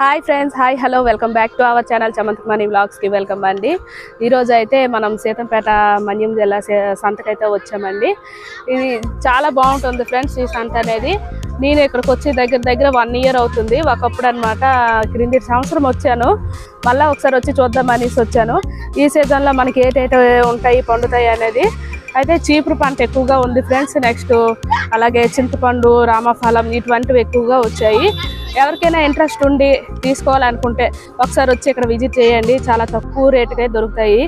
Hi friends hi hello welcome back to our channel Chamanth money వ్లాగ్స్కి welcome అండి. ఈరోజు అయితే మనం సీతంపేట మన్యం జిల్లా సంతకైతే వచ్చామండి. ఇది చాలా బాగుంటుంది ఫ్రెండ్స్ ఈ సంత అనేది. నేను ఇక్కడికి వచ్చి దగ్గర దగ్గర వన్ ఇయర్ అవుతుంది. ఒకప్పుడు అనమాట క్రింది సంవత్సరం వచ్చాను. మళ్ళీ ఒకసారి వచ్చి చూద్దాం అనేసి వచ్చాను. ఈ సీజన్లో మనకి ఏటైతే ఉంటాయి పండుతాయి అనేది అయితే చీపురు పంట ఎక్కువగా ఉంది ఫ్రెండ్స్. నెక్స్ట్ అలాగే చింతపండు రామఫలం ఇటువంటివి ఎక్కువగా వచ్చాయి. ఎవరికైనా ఇంట్రెస్ట్ ఉండి తీసుకోవాలనుకుంటే ఒకసారి వచ్చి ఇక్కడ విజిట్ చేయండి. చాలా తక్కువ రేటుకే దొరుకుతాయి.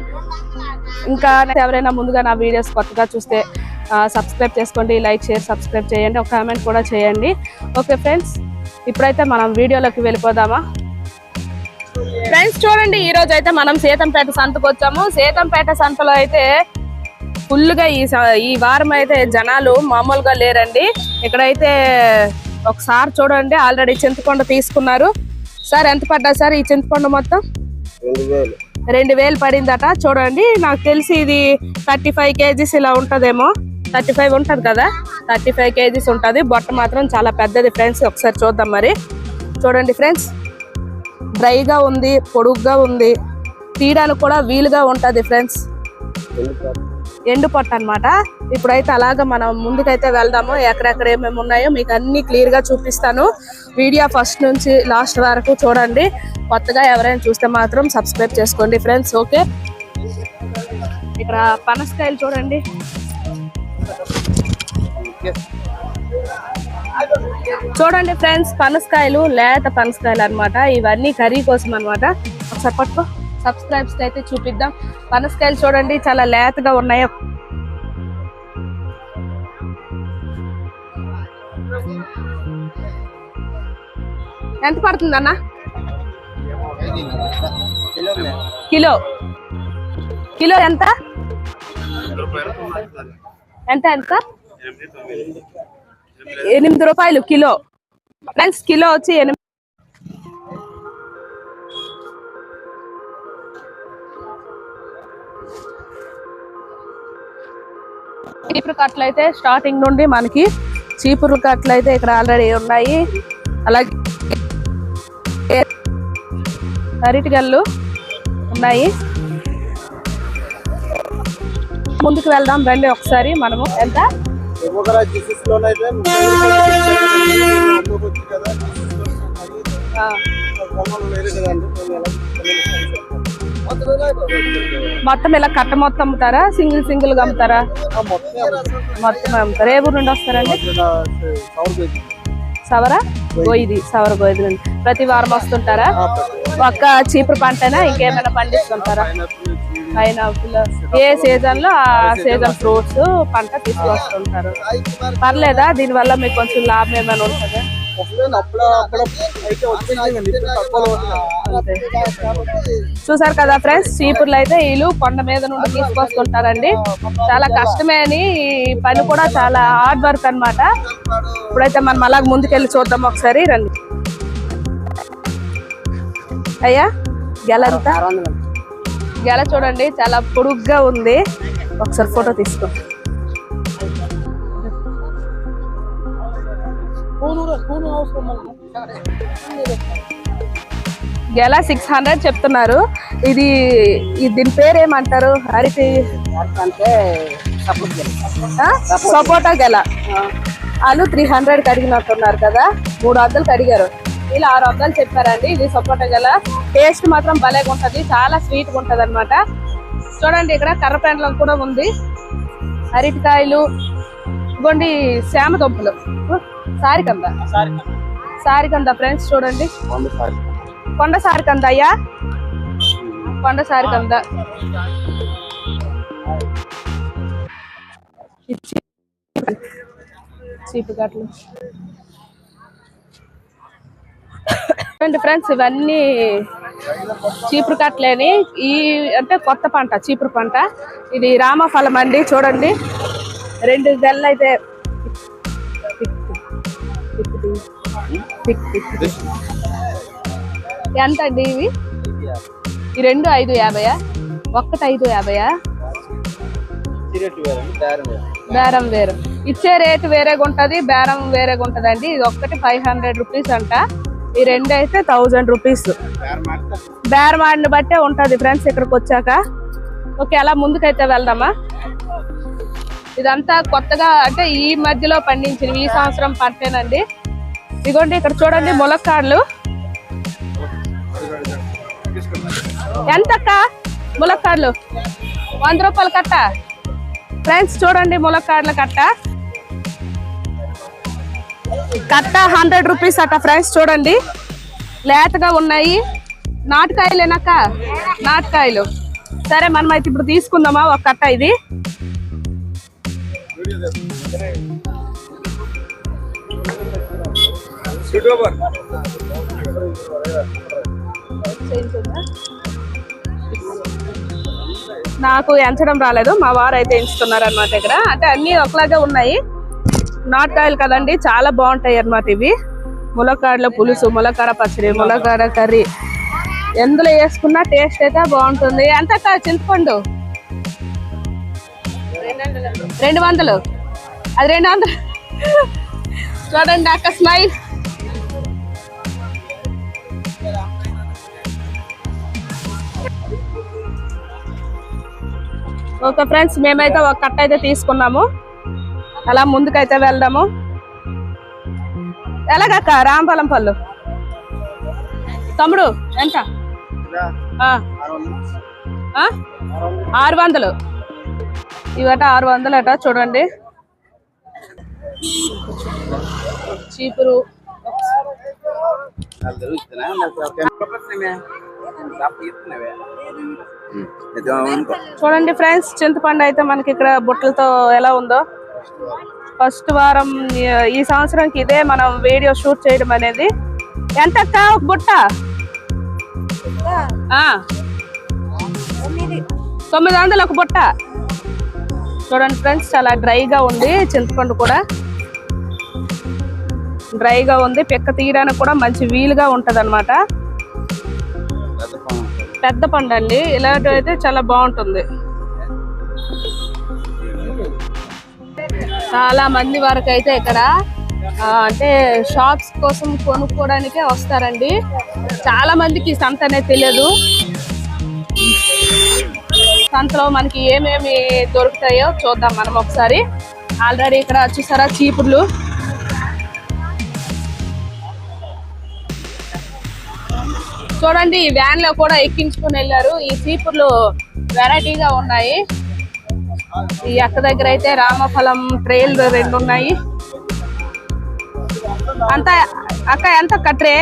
ఇంకా ఎవరైనా ముందుగా నా వీడియోస్ కొత్తగా చూస్తే సబ్స్క్రైబ్ చేసుకోండి లైక్ షేర్ సబ్స్క్రైబ్ చేయండి. ఒక కామెంట్ కూడా చేయండి. ఓకే ఫ్రెండ్స్ ఇప్పుడైతే మనం వీడియోలోకి వెళ్ళిపోదామా? ఫ్రెండ్స్ చూడండి ఈ రోజు అయితే మనం సీతంపేట సంతకు వచ్చాము సీతంపేట సంతలో అయితే ఫుల్గా ఈ ఈ వారం అయితే జనాలు మామూలుగా లేరండి. ఇక్కడైతే ఒకసారి చూడండి ఆల్రెడీ చింతపండు తీసుకున్నారు. సార్ ఎంత పడ్డా సార్ ఈ చింతపండు మొత్తం? రెండు వేలు. పడిందట. చూడండి నాకు తెలిసి ఇది థర్టీ ఫైవ్ కేజీస్ ఇలా ఉంటుందేమో. థర్టీ ఫైవ్ ఉంటుంది కదా? థర్టీ ఫైవ్ కేజీస్ ఉంటుంది. బొట్ట మాత్రం చాలా పెద్దది ఫ్రెండ్స్. ఒకసారి చూద్దాం మరి. చూడండి ఫ్రెండ్స్. డ్రైగా ఉంది పొడుగ్గా ఉంది. తీయడానికి కూడా వీలుగా ఉంటుంది ఫ్రెండ్స్. ఎండు పొట్ట అనమాట ఇప్పుడైతే అలాగ మనం ముందుకైతే వెళ్దాము. ఎక్కడెక్కడ ఏమేమి ఉన్నాయో మీకు అన్ని క్లియర్గా చూపిస్తాను. వీడియో ఫస్ట్ నుంచి లాస్ట్ వరకు చూడండి. కొత్తగా ఎవరైనా చూస్తే మాత్రం సబ్స్క్రైబ్ చేసుకోండి ఫ్రెండ్స్ ఓకే ఇక్కడ పనసకాయలు చూడండి. చూడండి ఫ్రెండ్స్ పనసకాయలు లేత పనసకాయలు అన్నమాట ఇవన్నీ కర్రీ కోసం అన్నమాట ఒకసారి పట్టుకో. సబ్స్క్రైబ్స్ అయితే చూపిద్దాం. పనసకాయలు చూడండి చాలా లేతగా ఉన్నాయో. ఎంత పడుతుంది అన్న? కిలో. కిలో ఎంత? ఎంత ఎంత? ఎనిమిది రూపాయలు కిలో. ఫ్రెండ్స్ కిలో వచ్చి ఎనిమిది చీపురు కట్టలు అయితే స్టార్టింగ్ నుండి మనకి చీపురు కట్టలు అయితే ఇక్కడ ఆల్రెడీ ఉన్నాయి. అలాగే అరటిగల్లు ఉన్నాయి. ముందుకు వెళ్దాం రండి ఒకసారి మనము. ఎంత? ఆ, మొత్తం ఇలా కట్ట మొత్తం అమ్ముతారా? సింగిల్ సింగిల్గా అమ్ముతారా? మొత్తం అమ్ముతారా? ఏ ఊరు నుండి వస్తారండి? సవరా? గోయిది సవర గోయిది నుండి. ప్రతి వారం వస్తుంటారా? ఒక్క చీపురు పంటనా? ఇంకేమైనా పండిస్తుంటారా? పైనాపిల్. ఏ సీజన్లో ఆ సీజన్ ఫ్రూట్స్ పంట తీసుకొస్తుంటారు. పర్లేదా? దీని వల్ల మీకు కొంచెం లాభం ఏమైనా ఉంటుందా? చూసారు కదా ఫ్రెండ్స్ చీపుర్లు అయితే వీళ్ళు కొండ మీద నుండి తీసుకొస్తుంటారండి. చాలా కష్టమే అని ఈ పని కూడా చాలా హార్డ్ వర్క్ అన్నమాట. ఇప్పుడైతే మనం అలాగ ముందుకెళ్ళి చూద్దాం ఒకసారి రండి. అయ్యా గెల ఎంత? గెల చూడండి చాలా పొడుగ్గా ఉంది. ఒకసారి ఫోటో తీసుకో. గెల సిక్స్ హండ్రెడ్ చెప్తున్నారు. ఇది దీని పేరు ఏమంటారు అరటి అంటే? సపోటా గెల. వాళ్ళు త్రీ హండ్రెడ్ కడిగినట్టున్నారు కదా మూడు వందలు కడిగారు. వీళ్ళు ఆరు వందలు చెప్పారండి ఇది సపోటా గెల. టేస్ట్ మాత్రం భలేగా ఉంటది చాలా స్వీట్గా ఉంటది అనమాట చూడండి ఇక్కడ కర్రపెండలం కూడా ఉంది. అరటికాయలు ఇవ్వండి శ్యామ దుంపలు. సారికంద. సారికంద ఫ్రెండ్స్ చూడండి. కొండ సారికంద అయ్యా? కొండ సారికంద. ఇచ్చి చీపు కట్టలు చూడండి ఫ్రెండ్స్ ఇవన్నీ చీపురు కట్టలేని ఈ అంటే కొత్త పంట చీపురు పంట. ఇది రామఫలం అండి చూడండి. రెండు గెల్లు అయితే ఎంత అండి ఇవి? ఈ రెండు ఐదు యాభై ఒక్కటి ఐదు యాభైయా? బేరం వేరు. ఇచ్చే రేటు వేరేగా ఉంటది బేరం వేరేగా ఉంటదండి. ఇది ఒక్కటి ఫైవ్ హండ్రెడ్ రూపీస్ అంట. ఈ రెండు అయితే థౌజండ్ రూపీస్. బేరం ఆడిని బట్టే ఉంటుంది ఫ్రెండ్స్ ఇక్కడికి వచ్చాక. ఓకే అలా ముందుకైతే వెళ్దామా? ఇదంతా కొత్తగా అంటే ఈ మధ్యలో పండించినవి ఈ సంవత్సరం పంటేనండి. ఇదిగోండి ఇక్కడ చూడండి ములక్కాడలు. ఎంతక్క ములక్కాడలు? వంద రూపాయలు కట్ట. ఫ్రెండ్స్ చూడండి ములక్కాడల కట్ట. కట్ట హండ్రెడ్ రూపీస్ అట్ట ఫ్రెండ్స్ చూడండి. లేతగా ఉన్నాయి. నాటుకాయలేనక్క? నాటుకాయలు. సరే మనం అయితే ఇప్పుడు తీసుకుందామా ఒక కట్ట ఇది? నాకు ఎంచడం రాలేదు మా వారు అయితే ఎంచుతున్నారు అనమాట ఇక్కడ. అంటే అన్ని ఒకలాగే ఉన్నాయి. నాటుకాయలు కదండి చాలా బాగుంటాయి అన్నమాట ఇవి. ములక్కాడలో పులుసు ములక్కాడ పచ్చడి ములక్కాడ కర్రీ. ఎందులో వేసుకున్నా టేస్ట్ అయితే బాగుంటుంది. ఎంత అక్క చింతపండు. రెండు వందలు. అది రెండు వందలు. చూడండి అక్క స్మైల్. ఓకే ఫ్రెండ్స్ మేమైతే ఒక కట్ట అయితే తీసుకున్నాము. అలా ముందుకైతే వెళ్దాము. ఎలాగక్క? రాంపలం పళ్ళు. తమ్ముడు ఎంత? ఆ, ఆ? ఆరు వందలు. ఇవట ఆరు వందలు అట చూడండి. చీపురు. చూడండి ఫ్రెండ్స్ చింతపండు అయితే మనకి ఇక్కడ బుట్టలతో ఎలా ఉందో. ఫస్ట్ వారం ఈ- సంవత్సరంకి ఇదే మనం వీడియో షూట్ చేయడం అనేది. ఎంత అక్క ఒక బుట్ట? ఆ. తొమ్మిది వందలు ఒక బుట్ట. చూడండి ఫ్రెండ్స్ చాలా డ్రైగా ఉంది చింతపండు కూడా. డ్రైగా ఉంది పిక్క తీయడానికి కూడా మంచి వీలుగా ఉంటుంది అనమాట పెద్ద పండు అండి ఇలాంటివి అయితే చాలా బాగుంటుంది. చాలా మంది వరకు అయితే ఇక్కడ అంటే షాప్స్ కోసం కొనుక్కోవడానికే వస్తారండి. చాలా మందికి ఈ సంత అనేది తెలియదు. సంతలో మనకి ఏమేమి దొరుకుతాయో చూద్దాం మనం ఒకసారి. ఆల్రెడీ ఇక్కడ చూసారా చీపుర్లు? చూడండి ఈ వ్యాన్లో కూడా ఎక్కించుకుని వెళ్ళారు. ఈ చీపుర్లు వెరైటీగా ఉన్నాయి. ఈ అక్క దగ్గర అయితే రామఫలం ట్రైల్ రెండు ఉన్నాయి. అంత అక్క ఎంత అక్క ట్రే?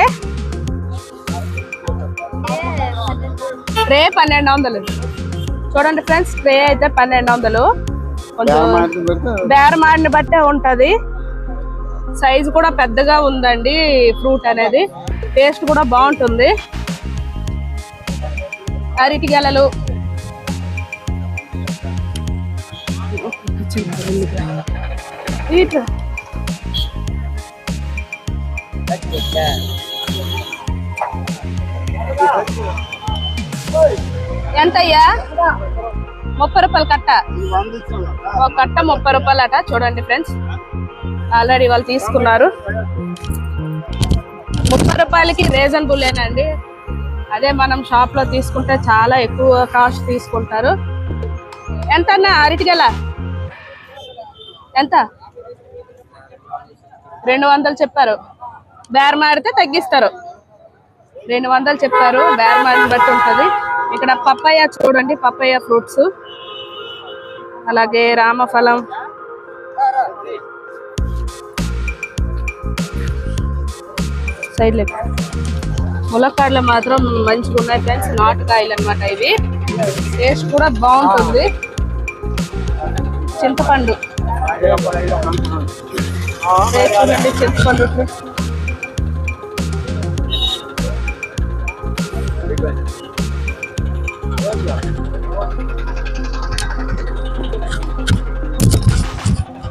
ట్రే పన్నెండు వందలు. చూడండి ఫ్రెండ్స్ ట్రే అయితే పన్నెండు వందలు. కొంచెం బేరమాడిని బట్టే ఉంటది. సైజు కూడా పెద్దగా ఉందండి ఫ్రూట్ అనేది. టేస్ట్ కూడా బాగుంటుంది. అరటి గెలలు. ఎంతయ్యా? ముప్పై రూపాయలు కట్ట. ఒక కట్ట ముప్పై రూపాయలు అట చూడండి ఫ్రెండ్స్. ఆల్రెడీ వాళ్ళు తీసుకున్నారు. ముప్పై రూపాయలకి రీజనబుల్ ఏనండి. అదే మనం షాప్లో తీసుకుంటే చాలా ఎక్కువ కాస్ట్ తీసుకుంటారు. ఎంత అన్న అరటిగల ఎంత? రెండు వందలు చెప్పారు. బేరం ఆడితే తగ్గిస్తారు. రెండు వందలు చెప్పారు. బేరం ఆడిని బట్టి ఉంటుంది. ఇక్కడ పప్పయ్య చూడండి పప్పయ్య ఫ్రూట్స్. అలాగే రామఫలం. సైడ్ లెక్క ములక్కాడలు మాత్రం మంచిగా ఉన్నాయి ఫ్రెండ్స్ నాటుకాయలు అన్నమాట ఇవి. టేస్ట్ కూడా బాగుంటుంది. చింతపండు. చింతపండు.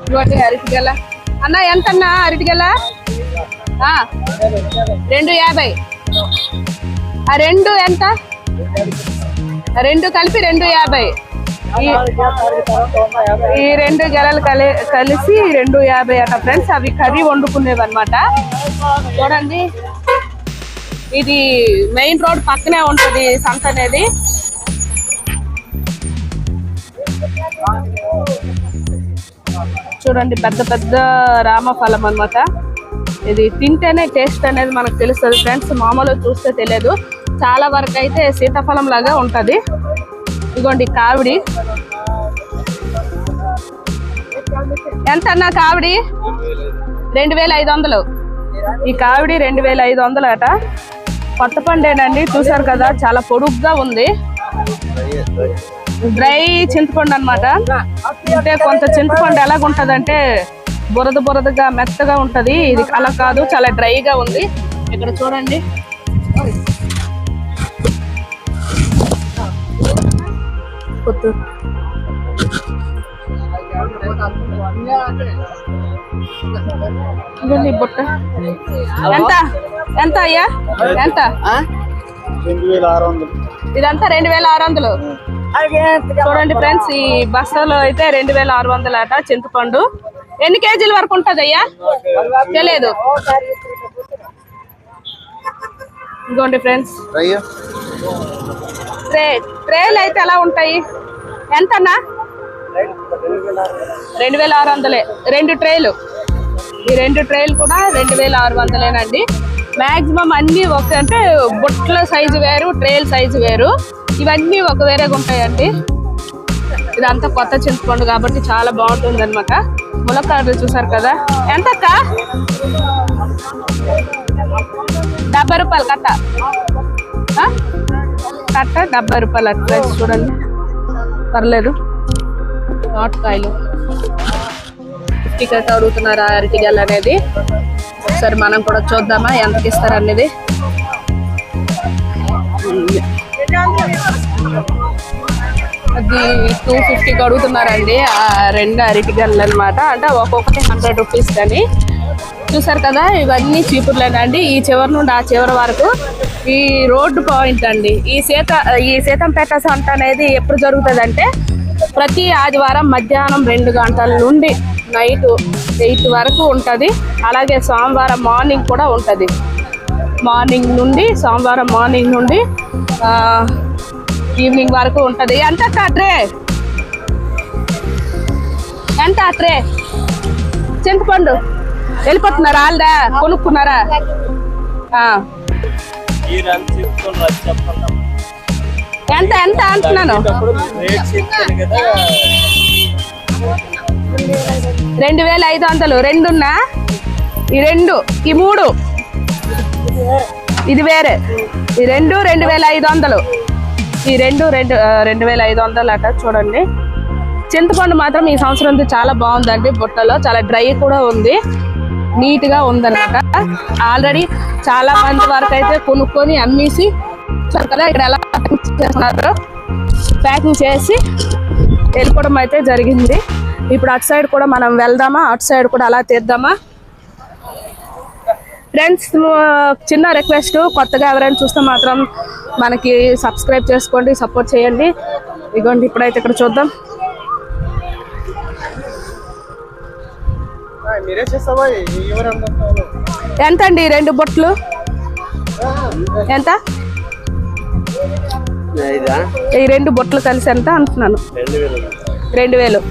ఇవ్వండి అరటిగల అన్న ఎంత అన్న అరటిగల రెండు యాభై. ఆ రెండు ఎంత? రెండు కలిపి రెండు యాభై. ఈ- రెండు గెలలు కలి కలిసి రెండు యాభై అట ఫ్రెండ్స్ అవి కర్రీ వండుకునేవి అనమాట చూడండి. ఇది మెయిన్ రోడ్ పక్కనే ఉంటుంది సంత అనేది. చూడండి పెద్ద పెద్ద రామఫలం అన్నమాట. ఇది తింటేనే టేస్ట్ అనేది మనకు తెలుస్తుంది ఫ్రెండ్స్. మామూలుగా చూస్తే తెలియదు. చాలా వరకు అయితే సీతాఫలం లాగా ఉంటది. ఇదిగోండి కావిడి. ఎంత అన్నా కావిడి? రెండు వేల ఐదు వందలు. ఈ కావిడి రెండు వేల ఐదు వందలు అట. కొత్త పండేనండి చూసారు కదా చాలా పొడుగ్గా ఉంది. డ్రై చింతపండు అన్నమాట. అంటే కొంత చింతపండు ఎలాగుంటదంటే బురద బురదగా మెత్తగా ఉంటది. ఇది అలా కాదు చాలా డ్రైగా ఉంది. ఇక్కడ చూడండి. బుట్ట. ఎంత? ఎంత అయ్యా? ఎంత? ఇదంతా రెండు వేల ఆరు వందలు. చూడండి ఫ్రెండ్స్ ఈ బస్తాలో అయితే రెండు వేల ఆరు వందలు అట చింతపండు. ఎన్ని కేజీల వరకు ఉంటుంది అయ్యా? తెలియదు ఇదిగోండి ఫ్రెండ్స్. ట్రే ట్రేలు అయితే ఎలా ఉంటాయి? ఎంతన్నా? రెండు వేల ఆరు వందలే. రెండు ట్రేలు. ఈ రెండు ట్రేలు కూడా రెండు వేల ఆరు వందలేనండి. మాక్సిమం అన్ని ఒక అంటే బుట్టల సైజు వేరు ట్రేల్ సైజు వేరు. ఇవన్నీ ఒక వేరేగా ఉంటాయండి. ఇదంతా కొత్త చింతపండు కాబట్టి చాలా బాగుంటుంది అనమాట ములక్కాడలు చూసారు కదా? ఎంత అక్క డెబ్బై రూపాయలు కట్ట. కట్ట డెబ్బై రూపాయలు అట్లా చూడండి. పర్లేదు. నాటుకాయలు. ఫిఫ్టీకి అయితే అడుగుతున్నారు అరటిగల్ అనేది. ఒకసారి మనం కూడా చూద్దామా ఎంతకి ఇస్తారు అనేది అది టూ ఫిఫ్టీకి అడుగుతున్నారండి. ఆ రెండు అరటిగల్లు అనమాట అంటే ఒక్కొక్కటి హండ్రెడ్ రూపీస్ కానీ. చూసారు కదా ఇవన్నీ చీపుర్లేనండి. ఈ చివరి నుండి ఆ చివరి వరకు ఈ రోడ్డు పాయింట్ అండి. ఈ సీత ఈ సీతంపేట సంత అనేది ఎప్పుడు జరుగుతుంది అంటే ప్రతి ఆదివారం మధ్యాహ్నం రెండు గంటల నుండి నైట్ ఎయిట్ వరకు ఉంటుంది. అలాగే సోమవారం మార్నింగ్ కూడా ఉంటుంది. మార్నింగ్ నుండి సోమవారం మార్నింగ్ నుండి ఈవినింగ్ వరకు ఉంటుంది. ఎంత ట్రే ఎంత ట్రే చింతపండు. వెళ్ళిపోతున్నారా? ఆల్దా? కొనుక్కున్నారా? ఆ. ఎంత ఎంత అంటున్నాను? రెండు వేల ఐదు వందలు. రెండున్నా? ఈ రెండు ఈ మూడు. ఇది వేరే. ఈ రెండు రెండు వేల ఐదు వందలు. ఈ రెండు రెండు రెండు వేల ఐదు వందలు అట చూడండి. చింతపండు మాత్రం ఈ సంవత్సరం చాలా బాగుందండి బుట్టలో. చాలా డ్రై కూడా ఉంది. నీట్గా ఉందన్నమాట. ఆల్రెడీ చాలా మంది వరకు అయితే కొనుక్కొని అమ్మేసి కదా ఇక్కడ ఎలా ప్యాకింగ్ చేస్తున్నారు ప్యాకింగ్ చేసి వెళ్ళిపోవడం అయితే జరిగింది. ఇప్పుడు అటు సైడ్ కూడా మనం వెళ్దామా అటు సైడ్ కూడా అలా తీద్దామా? ఫ్రెండ్స్ చిన్న రిక్వెస్ట్ కొత్తగా ఎవరైనా చూస్తే మాత్రం మనకి సబ్స్క్రైబ్ చేసుకోండి సపోర్ట్ చేయండి. ఇదిగోండి ఇప్పుడైతే ఇక్కడ చూద్దాం. ఎంత అండి ఈ రెండు బొట్లు? ఎంత? ఈ రెండు బొట్లు కలిసి ఎంత అంటున్నాను? రెండు వేలు.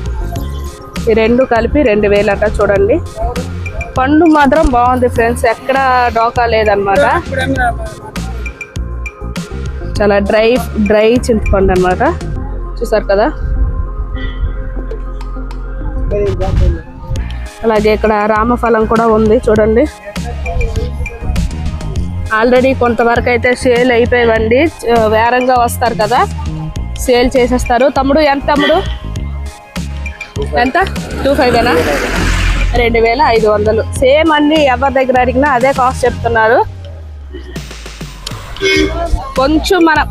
ఈ రెండు కలిపి రెండు వేలు అట చూడండి. పండు మాత్రం బాగుంది ఫ్రెండ్స్. ఎక్కడ డోకా లేదనమాట చాలా డ్రై డ్రై చింతపండు అనమాట చూసారు కదా? అలాగే ఇక్కడ రామఫలం కూడా ఉంది చూడండి. ఆల్రెడీ కొంతవరకు అయితే సేల్ అయిపోయావండి. వేరంగా వస్తారు కదా? సేల్ చేసేస్తారు. తమ్ముడు ఎంత తమ్ముడు? ఎంత? టూ ఫైవ్ ఏనా రెండు వేల ఐదు వందలు. సేమ్ అన్ని ఎవరి దగ్గర అడిగినా అదే కాస్ట్ చెప్తున్నారు. కొంచెం మనం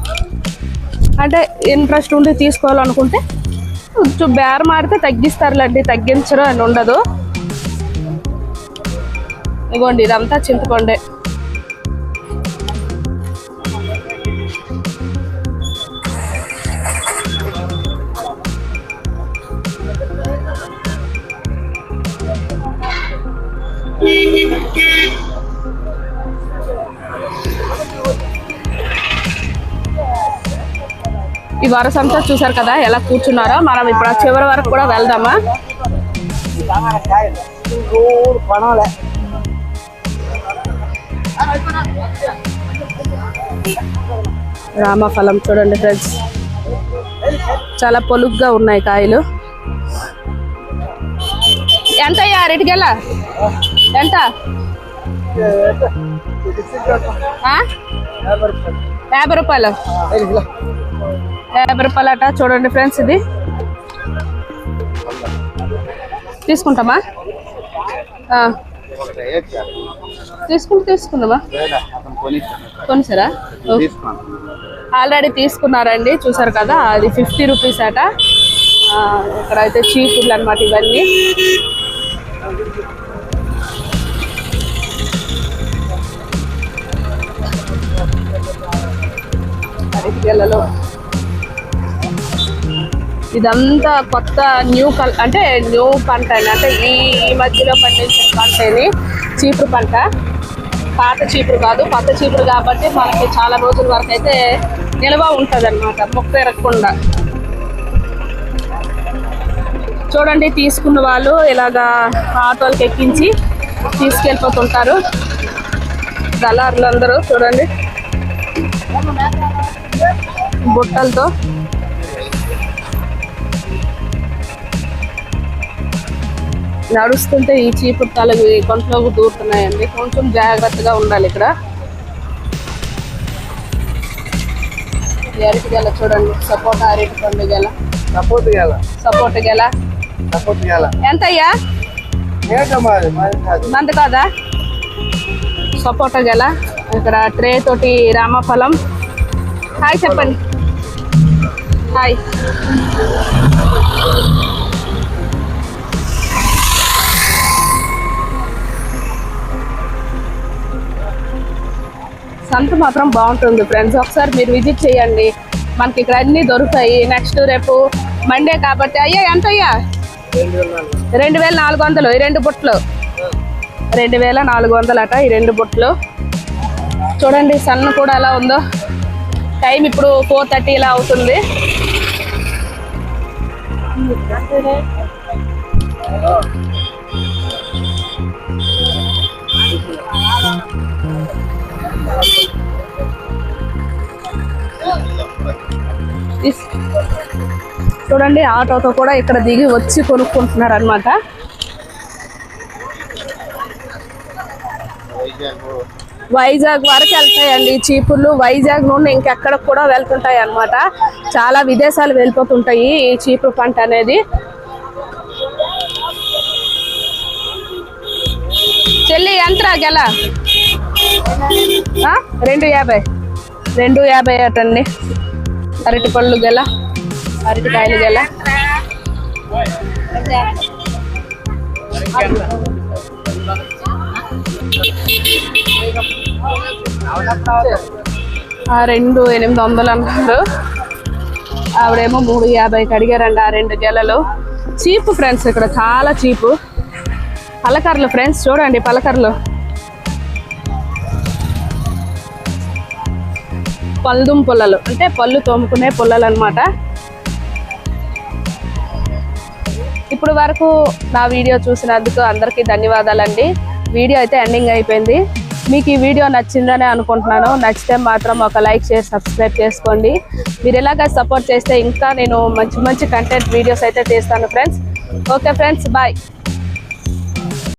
అంటే ఇంట్రెస్ట్ ఉండి తీసుకోవాలనుకుంటే కొంచెం బేరం ఆడితే తగ్గిస్తారులేండి తగ్గించడం అని ఉండదు. ఇగోండి ఇదంతా చింతపండే. ఈ వరసంతా చూసారు కదా ఎలా కూర్చున్నారో. మనం ఇప్పుడు ఆ చివరి వరకు కూడా వెళ్దామా? రామఫలం చూడండి ఫ్రెండ్స్. చాలా పొలుగ్గా ఉన్నాయి కాయలు. ఎంత అయ్యా? అరటికెళ్ళ ఎంత? ఆ? యాభై రూపాయలు. యాభై రూపాయలు అట. చూడండి ఫ్రెండ్స్ ఇది. తీసుకుంటామా? ఆ. తీసుకుంటే తీసుకుందామా? కొనిసారా ఆల్రెడీ తీసుకున్నారండి. చూసారు కదా అది ఫిఫ్టీ రూపీస్ అట. ఇక్కడ అయితే చీపుర్లు అనమాట ఇవన్నీ. అరటిగెలలో ఇదంతా కొత్త న్యూ కల్ అంటే న్యూ పంట అంటే ఈ ఈ మధ్యలో పండించిన పంట ఇది చీపురు పంట. పాత చీపురు కాదు కొత్త చీపురు కాబట్టి మనకి చాలా రోజుల వరకు అయితే నిల్వ ఉంటుంది అనమాట మొక్క ఎరగకుండా చూడండి తీసుకున్న వాళ్ళు ఇలాగా ఆటోలకి ఎక్కించి తీసుకెళ్ళిపోతుంటారు. దళారులు అందరూ చూడండి. బుట్టలతో. నడుస్తుంటే ఈ చీపురు తలవి కొంట్లోకి దూరుతున్నాయండి. కొంచెం జాగ్రత్తగా ఉండాలి ఇక్కడ. అరటి గెల చూడండి. సపోటా అరటి పండు గెల. సపోర్ట్ చేయాల సపోటా గెల. సపోర్ట్ చేయాల ఎంత అయ్యా మంద కాదా. సపోటా గెల. ఇక్కడ ట్రే తోటి రామఫలం. హాయ్ చెప్పండి. హాయ్. సంత మాత్రం బాగుంటుంది ఫ్రెండ్స్ ఒకసారి మీరు విజిట్ చేయండి. మనకి ఇక్కడ అన్నీ దొరుకుతాయి. నెక్స్ట్ రేపు మండే కాబట్టి అయ్యా ఎంత అయ్యా రెండు వేల నాలుగు వందలు. ఈ రెండు బుట్టలు రెండు వేల నాలుగు వందలు అట ఈ రెండు బుట్టలు చూడండి సన్ కూడా ఎలా ఉందో. టైం ఇప్పుడు ఫోర్ థర్టీ ఇలా అవుతుంది. ఇస్- చూడండి ఆటోతో కూడా ఇక్కడ దిగి వచ్చి కొనుక్కుంటున్నారు అనమాట వైజాగ్ వరకు వెళ్తాయండి చీపుర్లు. వైజాగ్ నుండి ఇంకెక్కడ కూడా వెళ్తుంటాయి అన్నమాట. చాలా విదేశాలు వెళ్ళిపోతుంటాయి ఈ చీపురు పంట అనేది. చెల్లి ఎంత గెల రెండు యాభై. రెండు యాభై అటండి. అరటి పళ్ళు గెల. అరటికాయలు గెల. ఆ రెండు ఎనిమిది వందలు అన్నారు. ఆవిడేమో మూడు యాభైకి అడిగారండి ఆ రెండు గెలలు. చీపు ఫ్రెండ్స్ ఇక్కడ చాలా చీపు. పలకర్లు ఫ్రెండ్స్ చూడండి పలకర్లు. పల్దుం పొల్లలు. అంటే పళ్ళు తోముకునే పొల్లలు అనమాట ఇప్పుడు వరకు నా వీడియో చూసినందుకు అందరికీ ధన్యవాదాలండి. వీడియో అయితే ఎండింగ్ అయిపోయింది. మీకు ఈ వీడియో నచ్చిందనే అనుకుంటున్నాను. నచ్చితే మాత్రం ఒక లైక్ చేసి సబ్స్క్రైబ్ చేసుకోండి. మీరు ఇలాగ సపోర్ట్ చేస్తే ఇంకా నేను మంచి మంచి కంటెంట్ వీడియోస్ అయితే తీస్తాను ఫ్రెండ్స్. Okay friends bye.